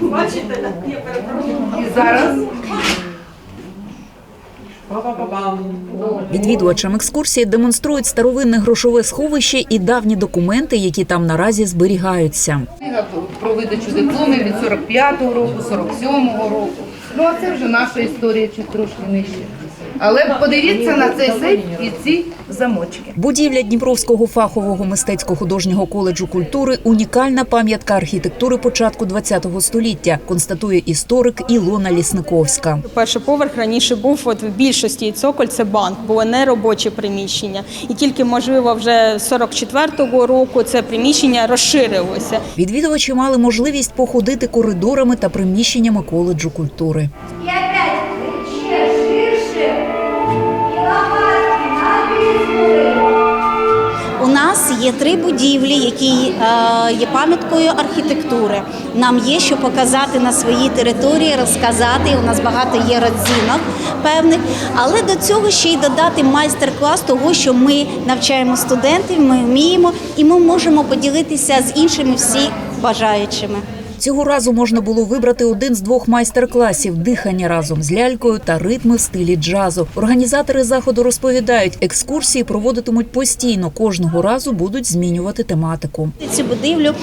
Бачите, я перепрошую. І зараз Відвідувачам екскурсії демонструють старовинне грошове сховище і давні документи, які там наразі зберігаються. про видачу дипломів від 45-го року, 47-го року. Ну а це вже наша історія чуть трошки нижче. Але подивіться на цей сейф і ці замочки. Будівля Дніпровського фахового мистецько-художнього коледжу культури унікальна пам'ятка архітектури початку ХХ століття, констатує історик Ілона Лісниковська. Перший поверх раніше був от в більшості цоколь це банк, було не робоче приміщення. І тільки можливо вже з 44-го року це приміщення розширилося. Відвідувачі мали можливість походити коридорами та приміщеннями коледжу культури. І опять ще ширше. І лопатки натиснули. У нас є три будівлі, які е, є пам'яткою архітектури. Нам є що показати на своїй території, розказати. У нас багато є родзинок певних, але до цього ще й додати майстер-клас того, що ми навчаємо студентів, ми вміємо, і ми можемо поділитися з іншими всі бажаючими. Цього разу можна було вибрати один з двох майстер-класів дихання разом з лялькою та ритми в стилі джазу. Організатори заходу розповідають, екскурсії проводитимуть постійно. Кожного разу будуть змінювати тематику. Цю будівлю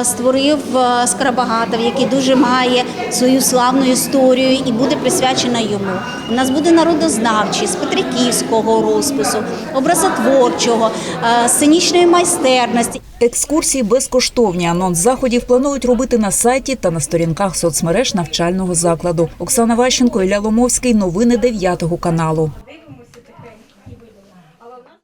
е, створив е, Скарабагатов, який дуже має свою славну історію і буде присвячена йому. У нас буде народознавчий з Петриківського розпису, образотворчого, е, сценічної майстерності. Екскурсії безкоштовні. Анонс заходів планують робити на сайті та на сторінках соцмереж навчального закладу. Оксана Ващенко, Ілля Ломовський. Новини 9 каналу.